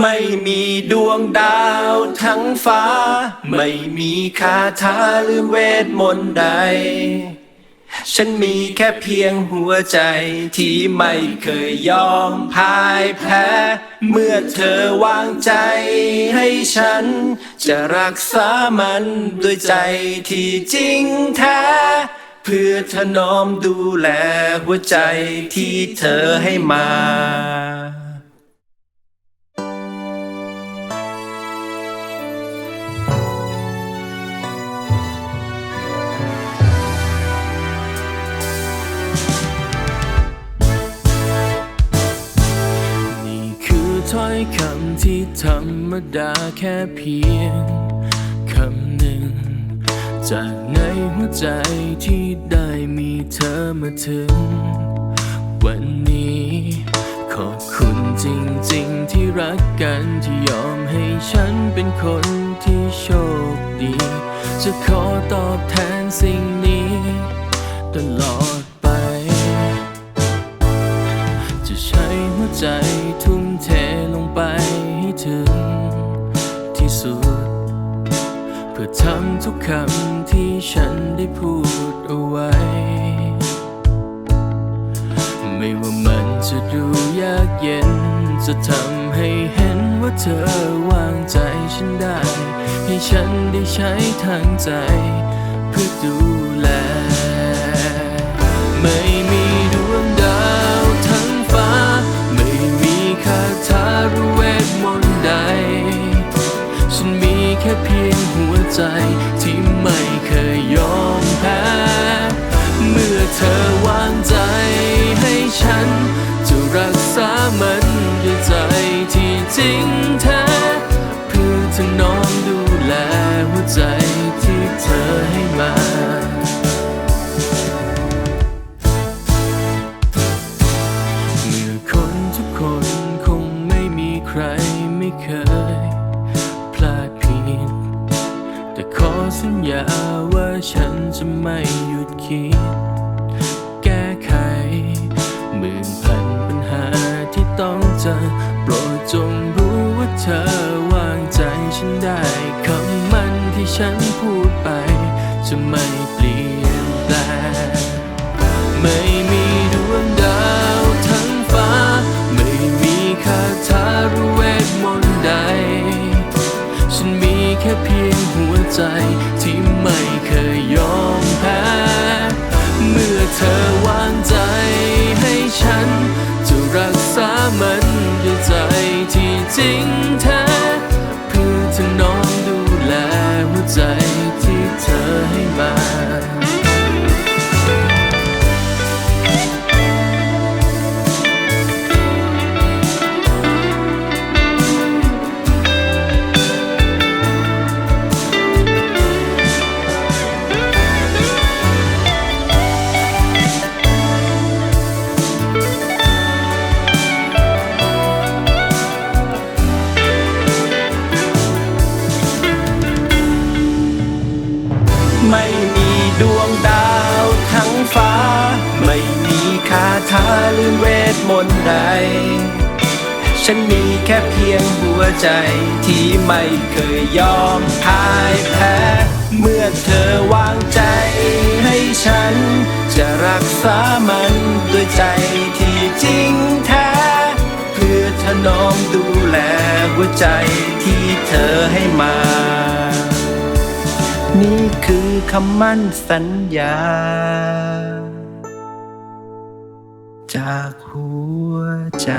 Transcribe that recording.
ไม่มีดวงดาวทั้งฟ้า ไม่มีคาถาหรือเวทมนต์ใด ฉันมีแค่เพียงหัวใจที่ไม่เคยยอมพ่ายแพ้ เมื่อเธอวางใจให้ฉัน จะรักษามันด้วยใจที่จริงแท้ เพื่อถนอมดูแลหัวใจที่เธอให้มา คำที่ธรรมดาแค่เพียงคำหนึ่ง จากในหัวใจที่ได้มีเธอมาถึง วันนี้ ขอบคุณจริงๆที่รักกันที่ยอมให้ฉันเป็นคนที่โชคดี จะขอตอบแทนสิ่งนี้ ตลอดไป จะใช้หัวใจทุ่ม ทำทุกคำที่ฉันได้พูดเอาไว้ ไม่ว่ามันจะดูยากเย็น จะทำให้เห็นว่าเธอวางใจฉันได้ ให้ฉันได้ใช้ทางใจ เพื่อดู ใจที่ไม่เคยยอมแพ้ เมื่อเธอ สัญญาว่าฉันจะไม่หยุดคิด แก้ไขหมื่นพันปัญหาที่ต้องเจอโปรดจงรู้ว่าเธอวางใจฉันได้คำมันที่ฉันพูดไป จะไม่เปลี่ยนแปลงไม่มีดวงดาวทั้งฟ้า ไม่มีคาถาหรือเวทมนต์ใด ฉันมีแค่เพียงหัวใจ ใจที่จริงแท้ เพื่อถนองดูแลหัวใจ ฉันมีแค่เพียงหัวใจที่ไม่เคยยอมพ่ายแพ้ เมื่อเธอวางใจให้ฉัน จะรักษามันด้วยใจที่จริงแท้ เพื่อถนอมดูแลหัวใจที่เธอให้มา นี่คือคำมั่นสัญญา จากหัวใจ